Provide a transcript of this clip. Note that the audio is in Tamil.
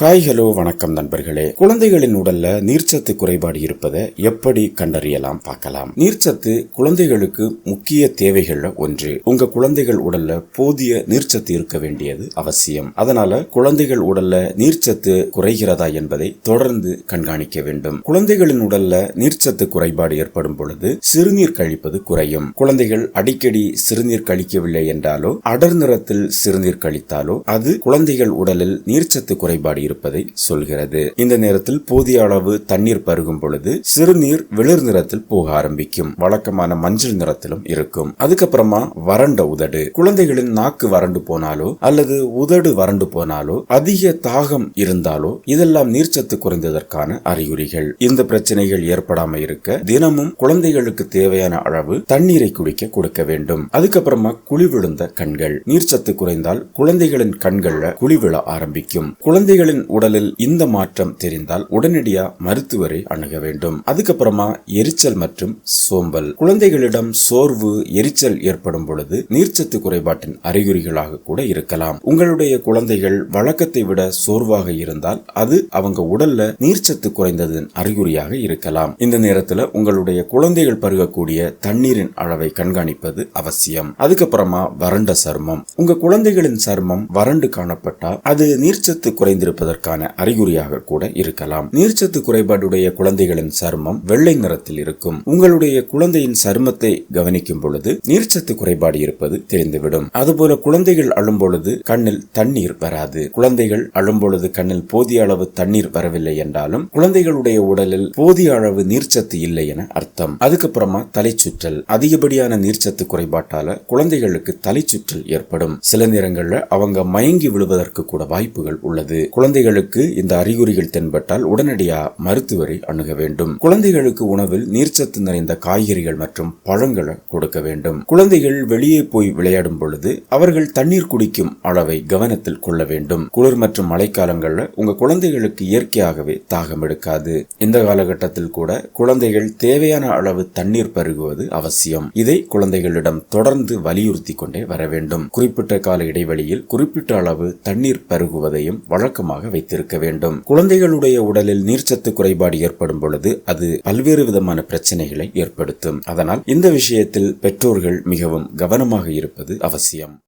ஹாய் ஹலோ வணக்கம் நண்பர்களே. குழந்தைகளின் உடல்ல நீர்ச்சத்து குறைபாடு இருப்பதை எப்படி கண்டறியலாம் பார்க்கலாம். நீர்ச்சத்து குழந்தைகளுக்கு முக்கிய தேவைகள்ல ஒன்று. உங்க குழந்தைகள் உடல்ல போதிய நீர்ச்சத்து இருக்க வேண்டியது அவசியம். அதனால குழந்தைகள் உடல்ல நீர்ச்சத்து குறைகிறதா என்பதை தொடர்ந்து கண்காணிக்க வேண்டும். குழந்தைகளின் உடல்ல நீர்ச்சத்து குறைபாடு ஏற்படும் பொழுது சிறுநீர் கழிப்பது குறையும். குழந்தைகள் அடிக்கடி சிறுநீர் கழிக்கவில்லை என்றாலோ அடர் நிறத்தில் சிறுநீர் கழித்தாலோ அது குழந்தைகள் உடலில் நீர்ச்சத்து குறைபாடு இருப்பதை சொல்கிறது. இந்த நேரத்தில் போதிய அளவு தண்ணீர் பருகும் பொழுது சிறுநீர் வெளிர் நிறத்தில் போக ஆரம்பிக்கும். வழக்கமான மஞ்சள் நிறத்திலும் இருக்கும். அதுக்கப்புறமா வறண்ட உதடு. குழந்தைகளின் நாக்கு வறண்டு போனாலோ அல்லது உதடு வறண்டு போனாலோ அதிக தாகம் இருந்தாலோ இதெல்லாம் நீர்ச்சத்து குறைந்ததற்கான அறிகுறிகள். இந்த பிரச்சனைகள் ஏற்படாம இருக்க தினமும் குழந்தைகளுக்கு தேவையான அளவு தண்ணீரை குடிக்க கொடுக்க வேண்டும். அதுக்கப்புறமா குழி விழுந்த கண்கள். நீர்ச்சத்து குறைந்தால் குழந்தைகளின் கண்கள்ல குழி விழ ஆரம்பிக்கும். குழந்தைகளின் உடலில் இந்த மாற்றம் தெரிந்தால் உடனடியா மருத்துவரை அணுக வேண்டும். அதுக்கப்புறமா எரிச்சல் மற்றும் சோம்பல். குழந்தைகளிடம் சோர்வு எரிச்சல் ஏற்படும் பொழுது நீர்ச்சத்து குறைபாட்டின் அறிகுறிகளாக கூட இருக்கலாம். உங்களுடைய குழந்தைகள் வழக்கத்தை விட சோர்வாக இருந்தால் அது அவங்க உடல்ல நீர்ச்சத்து குறைந்ததன் அறிகுறியாக இருக்கலாம். இந்த நேரத்துல உங்களுடைய குழந்தைகள் பருகக்கூடிய தண்ணீரின் அளவை கண்காணிப்பது அவசியம். அதுக்கப்புறமா வறண்ட சருமம். உங்க குழந்தைகளின் சருமம் வறண்டு காணப்பட்டால் அது நீர்ச்சத்து குறைந்திருப்பதற்கான அறிகுறியாக கூட இருக்கலாம். நீர்ச்சத்து குறைபாடுடைய குழந்தைகளின் சருமம் வெள்ளை நிறத்தில் இருக்கும். உங்களுடைய குழந்தையின் சருமத்தை கவனிக்கும் பொழுது நீர்ச்சத்து குறைபாடு இருப்பது தெரிந்துவிடும். அதுபோல குழந்தைகள் அழும் பொழுது கண்ணில் தண்ணீர் வராது. குழந்தைகள் அழும் பொழுது கண்ணில் போதிய அளவு தண்ணீர் வரவில்லை என்றாலும் குழந்தைகளுடைய உடலில் போதிய அளவு நீர்ச்சத்து இல்லை என அர்த்தம். அதுக்கப்புறமா தலைச்சுற்றல். அதிகப்படியான நீர்ச்சத்து குறைபாட்டால குழந்தைகளுக்கு தலை சுற்றல் ஏற்படும். சில நேரங்கள்ல அவங்க மயங்கி விழுவதற்கு கூட வாய்ப்புகள் உள்ளது. குழந்தைகளுக்கு இந்த அறிகுறிகள் தென்பட்டால் உடனடியா மருத்துவரை அணுக வேண்டும். குழந்தைகளுக்கு உணவில் நீர்ச்சத்து நிறைந்த காய்கறிகள் மற்றும் பழங்களை கொடுக்க வேண்டும். குழந்தைகள் வெளியே போய் விளையாடும் பொழுது அவர்கள் தண்ணீர் குடிக்கும் அளவை கவனத்தில் கொள்ள வேண்டும். குளிர் மற்றும் மழைக்காலங்களில் உங்க குழந்தைகளுக்கு இயற்கையாகவே தாகம் எடுக்காது. இந்த காலகட்டத்தில் கூட குழந்தைகள் தேவையான அளவு தண்ணீர் பருகுவது அவசியம். இதை குழந்தைகளிடம் தொடர்ந்து வலியுறுத்தி கொண்டே வர வேண்டும். குறிப்பிட்ட கால இடைவெளியில் குறிப்பிட்ட அளவு தண்ணீர் பருகுவதையும் வழக்கமாக வைத்திருக்க வேண்டும். குழந்தைகளுடைய உடலில் நீர்ச்சத்து குறைபாடு ஏற்படும் பொழுது அது பல்வேறு விதமான பிரச்சனைகளை ஏற்படுத்தும். அதனால் இந்த விஷயத்தில் பெற்றோர்கள் மிகவும் கவனமாக இருப்பது அவசியம்.